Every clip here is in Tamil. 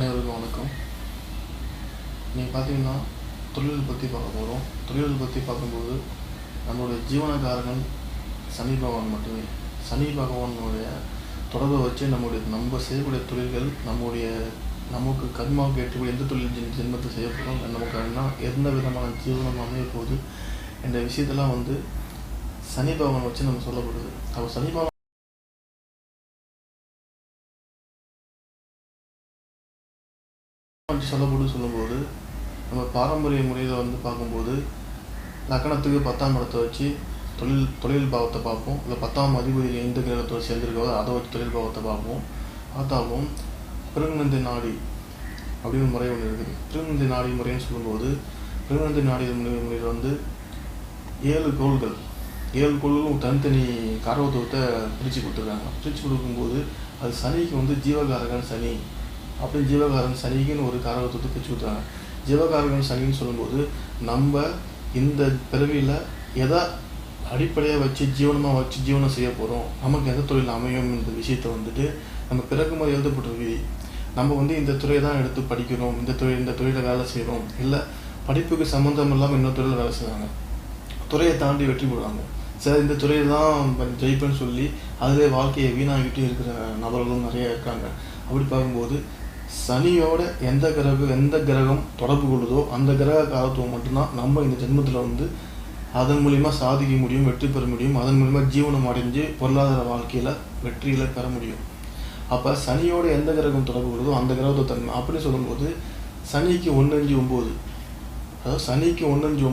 அனைவருக்கும் வணக்கம். நீங்கள் பார்த்தீங்கன்னா தொழில் பற்றி பார்க்க போகிறோம் தொழில் பற்றி பார்க்கும்போது நம்மளுடைய ஜீவனக்காரகன் சனி பகவான் மட்டுமே. சனி பகவானுடைய தொடர்பை வச்சு நம்முடைய நம்ம செய்யக்கூடிய தொழில்கள் நம்முடைய நமக்கு கர்மாவுக்கு ஏற்றக்கூடிய எந்த தொழில் ஜென்மத்தை செய்ய போகிறோம் நமக்கு என்ன எந்த விதமான ஜீவனம் அமைய போகுது என்ற விஷயத்தெல்லாம் வந்து சனி பகவான் வச்சு நம்ம சொல்லப்படுது. அப்போ சனி பகவான் வச்சு சொல்லப்படுது சொல்லும்போது நம்ம பாரம்பரிய முறையில் வந்து பார்க்கும்போது லக்கணத்துக்கு பத்தாம் இடத்தை வச்சு தொழில் தொழில் பாவத்தை பார்ப்போம். இல்லை பத்தாம் அதிபதி எந்த கிரகத்தோடு சேர்ந்துருக்கோ அதை வச்சு தொழில் பாவத்தை பார்ப்போம். பார்த்தாலும் பிறகுநந்தி நாடி அப்படின்னு முறை ஒன்று இருக்குது. பிறகுநந்தி நாடி முறைன்னு சொல்லும்போது பிறகுநந்தி நாடி முறை முறையில் வந்து ஏழு கோள்கள் ஏழு கோள்களும் தனித்தனி காரவத்துவத்தை பிரித்து கொடுத்துருக்காங்க. பிரித்து கொடுக்கும்போது அது சனிக்கு வந்து ஜீவகாரகன் சனி. அப்படி ஜீவகாரன் சனிக்குன்னு ஒரு காரகத்துவத்தை பிரித்து கொடுத்தாங்க ஜீவகாரகம் சனின்னு சொல்லும்போது நம்ம இந்த பிறவியில் எதை அடிப்படையாக வச்சு ஜீவனமாக வச்சு ஜீவனம் செய்ய போகிறோம் நமக்கு எந்த தொழில் அமையும் இந்த விஷயத்தை வந்துட்டு நம்ம பிறக்கும்போது எழுதப்பட்ட விதி. நம்ம வந்து இந்த துறையை தான் எடுத்து படிக்கிறோம் இந்த தொழில் இந்த துறையில் வேலை செய்கிறோம் இல்லை படிப்புக்கு சம்மந்தம் இல்லாமல் இன்னொரு துறையில் வேலை செய்கிறாங்க துறையை தாண்டி வெற்றி போடுவாங்க சார் இந்த துறையை தான் ஜெயிப்பேன்னு சொல்லி அதிலே வாழ்க்கையை வீணாகிட்டு இருக்கிற நபர்களும் நிறைய இருக்காங்க. அப்படி பார்க்கும்போது சனியோட எந்த கிரகம் எந்த கிரகம் தொடர்பு கொள்ளுதோ அந்த கிரக காலத்துவம் மட்டும்தான் நம்ம இந்த ஜென்மத்தில் வந்து அதன் மூலிமா சாதிக்க முடியும் வெற்றி பெற முடியும். அதன் மூலிமா ஜீவனம் அடைஞ்சு பொருளாதார வாழ்க்கையில் வெற்றியில பெற முடியும். அப்போ சனியோட எந்த கிரகம் தொடர்பு கொள்ளுதோ அந்த கிரகத்தை தன்மை. அப்படி சொல்லும்போது சனிக்கு ஒன்று அஞ்சு ஒம்பது அதாவது சனிக்கு ஒன்று அஞ்சு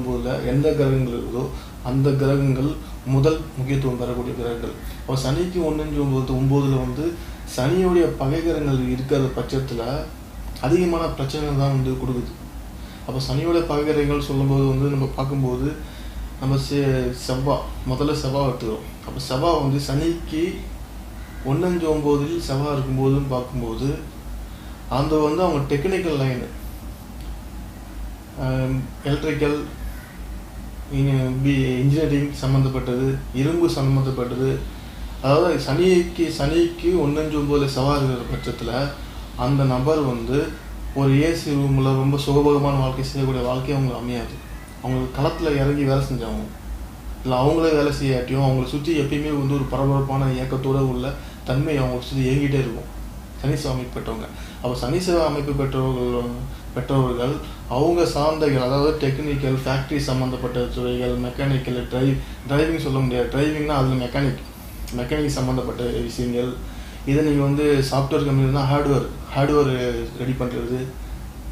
எந்த கிரகங்கள் இருக்குதோ அந்த கிரகங்கள் முதல் முக்கியத்துவம் பெறக்கூடிய கிரகங்கள். அப்போ சனிக்கு ஒன்று அஞ்சு ஒம்பது ஒம்போதில் வந்து சனியுடைய பகைகரங்கள் இருக்கிற பட்சத்தில் அதிகமான பிரச்சனைகள் தான் வந்து கொடுக்குது. அப்போ சனியோட பகை சொல்லும்போது வந்து நம்ம பார்க்கும்போது நம்ம செ செவ்வாய் முதல்ல செவ்வாய் எடுத்துக்கிறோம். அப்போ செவ்வாய் வந்து சனிக்கு ஒன்னஞ்சு ஒம்போதில் செவ்வாய் இருக்கும்போதுன்னு பார்க்கும்போது அந்த வந்து அவங்க technical line electrical B engineering சம்மந்தப்பட்டது இரும்பு சம்மந்தப்பட்டது அதாவது சனிக்கு சனிக்கு ஒன்னஞ்சு ஒம்போதில் செவ்வாய் இருக்கிற பட்சத்தில் அந்த நபர் வந்து ஒரு ஏசி ரூமில் ரொம்ப சுகபோகமான வாழ்க்கை செய்யக்கூடிய வாழ்க்கை அவங்களுக்கு அமையாது. அவங்களுக்கு களத்தில் இறங்கி வேலை செஞ்சாங்க இல்லை அவங்களே வேலை செய்யாட்டியும் அவங்களை சுற்றி எப்பயுமே வந்து ஒரு பரபரப்பான இயக்கத்தோடு உள்ள தன்மை அவங்களை சுற்றி இயங்கிட்டே இருக்கும். சனீஸ்வர அமைப்பு பெற்றவங்க. அப்போ சனி சேவை அமைப்பு பெற்றவர்கள் பெற்றவர்கள் அவங்க சார்ந்தகள் அதாவது டெக்னிக்கல் ஃபேக்ட்ரி சம்மந்தப்பட்ட துறைகள் மெக்கானிக்கல் டிரைவ் டிரைவிங் சொல்ல முடியாது. டிரைவிங்னா அதில் மெக்கானிக் மெக்கானிக் சம்மந்தப்பட்ட விஷயங்கள். இதை நீங்கள் வந்து software company hardware hardware ready பண்ணுறது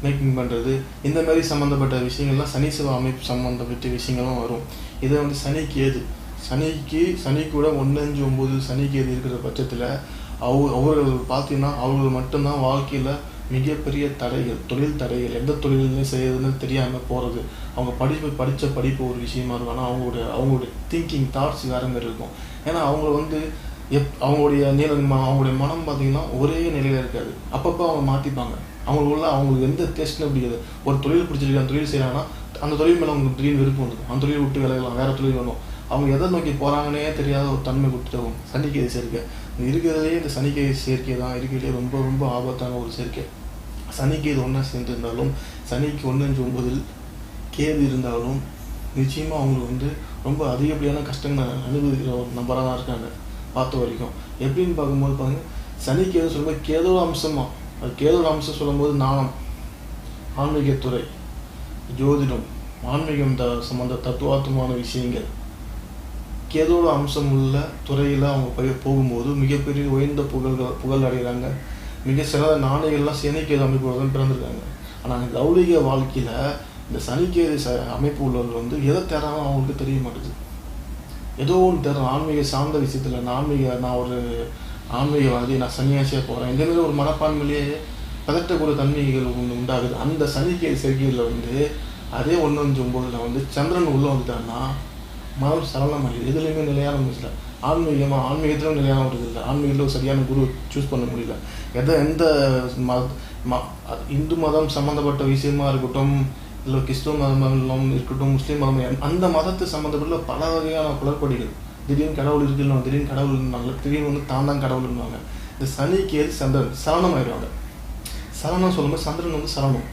மேக்கிங் பண்ணுறது இந்த மாதிரி சம்மந்தப்பட்ட விஷயங்கள்லாம் சனி சனீஸ்வர அமைப்பு சம்மந்தப்பட்ட விஷயங்களும் வரும். இதை வந்து சனிக்கு ஏது? சனிக்கு சனி கூட ஒன்று அஞ்சு ஒம்பது சனிக்கு ஏது இருக்கிற பட்சத்தில் அவ அவர்கள் பார்த்தீங்கன்னா அவர்கள் மட்டும்தான் வாழ்க்கையில் மிகப்பெரிய தடைகள் தொழில் தடைகள். எந்த தொழிலுமே செய்யறதுன்னு தெரியாமல் போகிறது அவங்க படிப்பு படித்த படிப்பு ஒரு விஷயமா இருக்கும். ஆனால் அவங்களுடைய அவங்களுடைய திங்கிங் தாட்ஸ் வேற மாதிரி இருக்கும். ஏன்னா அவங்க வந்து எப் அவங்களுடைய நில அவங்களுடைய மனம் பார்த்தீங்கன்னா ஒரே நிலையில் இருக்காது. அப்பப்போ அவங்க மாற்றிப்பாங்க அவங்களுக்குள்ள அவங்களுக்கு எந்த டேஸ்ட்னு பிடிக்காது ஒரு தொழில் பிடிச்சிருக்கு அந்த தொழில் செய்கிறாங்கன்னா அந்த தொழில் மேலே அவங்களுக்கு திடீர்னு விருப்பம் வந்துடும் அந்த தொழில் விட்டு விலகலாம் வேறு தொழில் வேணும் அவங்க எதை நோக்கி போகிறாங்கன்னே தெரியாத ஒரு தன்மை கொடுத்துட்டு சனிக்கிழமை சேர்க்கை. இருக்கிறதுலே இந்த சனிக்கை சேர்க்கை தான். இருக்கிறதுலே ரொம்ப ரொம்ப ஆபத்தான ஒரு சேர்க்கை. சனிக்கு இது ஒன்றா சேர்ந்துருந்தாலும் சனிக்கு ஒன்று அஞ்சு ஒன்பதில் கேது இருந்தாலும் நிச்சயமாக அவங்களுக்கு வந்து ரொம்ப அதிகப்படியான கஷ்டங்களை அனுபவிக்கிற ஒரு நபராக தான் இருக்காங்க பார்த்த வரைக்கும். எப்படின்னு பார்க்கும்போது பாருங்க சனி கேது சொல்லும்போது கேதோட அம்சமா? அது கேதோட அம்சம் சொல்லும்போது நாணம் ஆன்மீகத்துறை ஜோதிடம் ஆன்மீகம் த சம்பந்த தத்துவார்த்தமான விஷயங்கள். கேதோட அம்சம் உள்ள துறையில் அவங்க போய் போகும்போது மிகப்பெரிய உயர்ந்த புகழ்கள் புகழ் அடைகிறாங்க. மிக சிறந்த நாணயங்கள்லாம் சேனைக்கேது அமைப்போடு தான் பிறந்திருக்காங்க. ஆனால் லௌலிக வாழ்க்கையில் இந்த சனிக்கேது ச அமைப்பு உள்ளவர்கள் வந்து எதை தராம அவங்களுக்கு தெரிய மாட்டேங்குது. ஏதோ ஒன்று தரும் ஆன்மீக சார்ந்த விஷயத்தில் நான் ஆன்மீக நான் ஒரு ஆன்மீகவாதி நான் சன்னியாசியாக போகிறேன் இந்த ஒரு மனப்பான்மையிலேயே பதட்டக்கூடிய தன்மைகள் ஒன்று உண்டாகுது. அந்த சனிக்கேது சேர்க்கையில் வந்து அதே ஒன்று அஞ்சு ஒம்போதில் வந்து சந்திரன் உள்ளே வந்துட்டான்னா மனம் சரளமாகிடுது எதுலேயுமே நிலையான முடியல ஆன்மீகமாக ஆன்மீகத்திலும் நிலையான விடுறது இல்லை. ஆன்மீகத்தில் சரியான குரு சூஸ் பண்ண முடியல. எதை எந்த மத ம இந்து மதம் சம்மந்தப்பட்ட விஷயமா இருக்கட்டும் இல்லை கிறிஸ்துவ மதம் இருக்கட்டும் முஸ்லீம் மதம் அந்த மதத்து சம்மந்தப்பட்ட பல வகையான குளறுபடிகள். திடீர்னு கடவுள் இருக்குன்னு திடீர்னு கடவுள் திடீர்னு வந்து தான் தான் கடவுள்னுவாங்க இந்த சனிக்கு சந்திரன் சலனம் ஆயிடுவாங்க சலனம் சொல்லும்போது சந்திரன் வந்து சலனம்.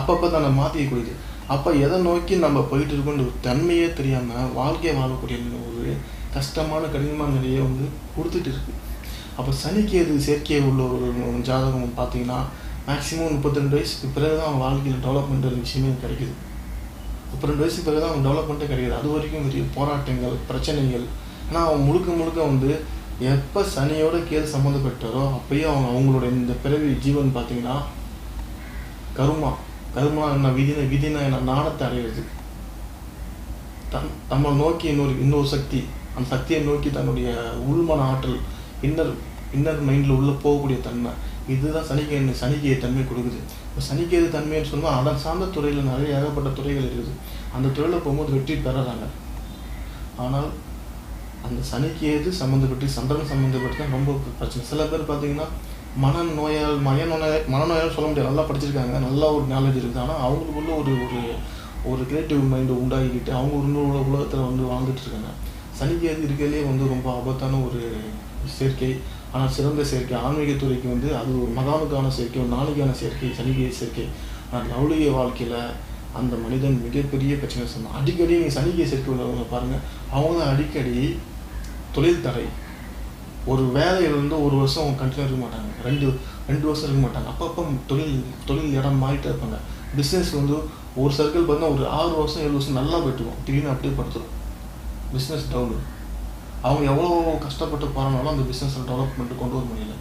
அப்பப்போ தன்னை மாற்றிக்கக்கூடியது அப்போ எதை நோக்கி நம்ம போயிட்டு இருக்கோன்ற ஒரு தன்மையே தெரியாமல் வாழ்க்கையை வாழக்கூடிய ஒரு கஷ்டமான கடினமான நிலையை வந்து கொடுத்துட்டு இருக்கு. அப்போ சனிக்கு எது சேர்க்கையை உள்ள ஒரு ஜாதகம் பார்த்தீங்கன்னா மேக்ஸிமம் முப்பத்தி ரெண்டு வயசுக்கு பிறகு தான் அவங்க வாழ்க்கையில் டெவலப்மெண்ட் விஷயமே கிடைக்குது. முப்பத்தி ரெண்டு வயசுக்கு பிறகு தான் அவங்க டெவலப்மெண்ட்டே கிடைக்குது. அது வரைக்கும் பெரிய போராட்டங்கள் பிரச்சனைகள். ஆனால் அவங்க முழுக்க முழுக்க வந்து எப்போ சனியோட கேது சம்மந்தப்பட்டாரோ அப்பயே அவங்க அவங்களோட இந்த பிறவி ஜீவன் பார்த்தீங்கன்னா கருமா. கருமா என்ன விதின விதினா என்ன நாணத்தை அடையிறது. தன் நம்மளை நோக்கி இன்னொரு இன்னொரு சக்தி. அந்த சக்தியை நோக்கி தன்னுடைய உள்மன ஆற்றல் இன்னர் இன்னர் மைண்டில் உள்ளே போகக்கூடிய தன்மை. இதுதான் சனிக்கிழமை சனிக்கிய தன்மை கொடுக்குது. இப்போ சனிக்கேது தன்மைன்னு சொன்னால் அதன் சார்ந்த துறையில் நிறைய ஏகப்பட்ட துறைகள் இருக்குது. அந்த துறையில் போகும்போது வெற்றி பெறறாங்க ஆனால் அந்த சனிக்கியது சம்மந்தப்பட்டு சந்திரன் சம்மந்தப்பட்டு தான் ரொம்ப பிரச்சனை. சில பேர் பார்த்தீங்கன்னா மன நோயால் மனநோயால் சொல்ல முடியாது. நல்லா படிச்சிருக்காங்க. நல்லா ஒரு நாலேஜ் இருக்குது. ஆனால் அவங்களுக்குள்ள ஒரு ஒரு ஒரு கிரியேட்டிவ் மைண்டை உண்டாக்கிட்டு அவங்க இன்னொரு உலகத்தில் வந்து வாழ்ந்துட்டு இருக்காங்க. சனிக்கியது இருக்கிறதுலே வந்து ரொம்ப ஆபத்தான ஒரு சேர்க்கை. ஆனால் சிறந்த சேர்க்கை ஆன்மீகத்துறைக்கு வந்து அது ஒரு மகானுக்கான சேர்க்கை ஒரு நாளைக்கான சேர்க்கை சனிக்கு சேர்க்கை ஆனால் லவுலிய வாழ்க்கையில் அந்த மனிதன் மிகப்பெரிய பிரச்சனை சொன்னான். அடிக்கடி நீங்கள் சனிக்கை சேர்க்கை உள்ளவங்க பாருங்கள் அவங்க அடிக்கடி தொழில் தடை. ஒரு வேலையில் வந்து ஒரு வருஷம் அவங்க கண்டினியூ இருக்க மாட்டாங்க. ரெண்டு ரெண்டு வருஷம் இருக்க மாட்டாங்க. அப்பப்போ தொழில் தொழில் இடம் மாறிட்டே இருப்பாங்க. பிஸ்னஸ் வந்து ஒரு சர்க்கிள் பார்த்தா ஒரு ஆறு வருஷம் ஏழு வருஷம் நல்லா போயிட்டுருவோம் திடீர்னு அப்படியே படுத்துரும். பிஸ்னஸ் டவுனு அவங்க எவ்வளோ கஷ்டப்பட்டு போகிறனாலும் அந்த பிஸ்னஸில் டெவலப்மெண்ட் கொண்டு வர முடியல.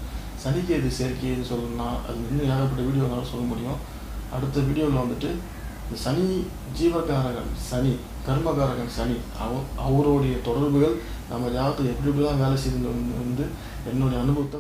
சனிக்கு எது செயற்கை எது சொல்லணும்னா அது இன்னும் ஏகப்பட்ட வீடியோனால சொல்ல முடியும். அடுத்த வீடியோவில் வந்துட்டு இந்த சனி ஜீவகாரகன் சனி கர்மகாரகன் சனி அவ அவருடைய தொடர்புகள் நம்ம ஜாதகத்தில் எப்படி எப்படிலாம் வேலை செய்யுது வந்து என்னுடைய அனுபவத்தை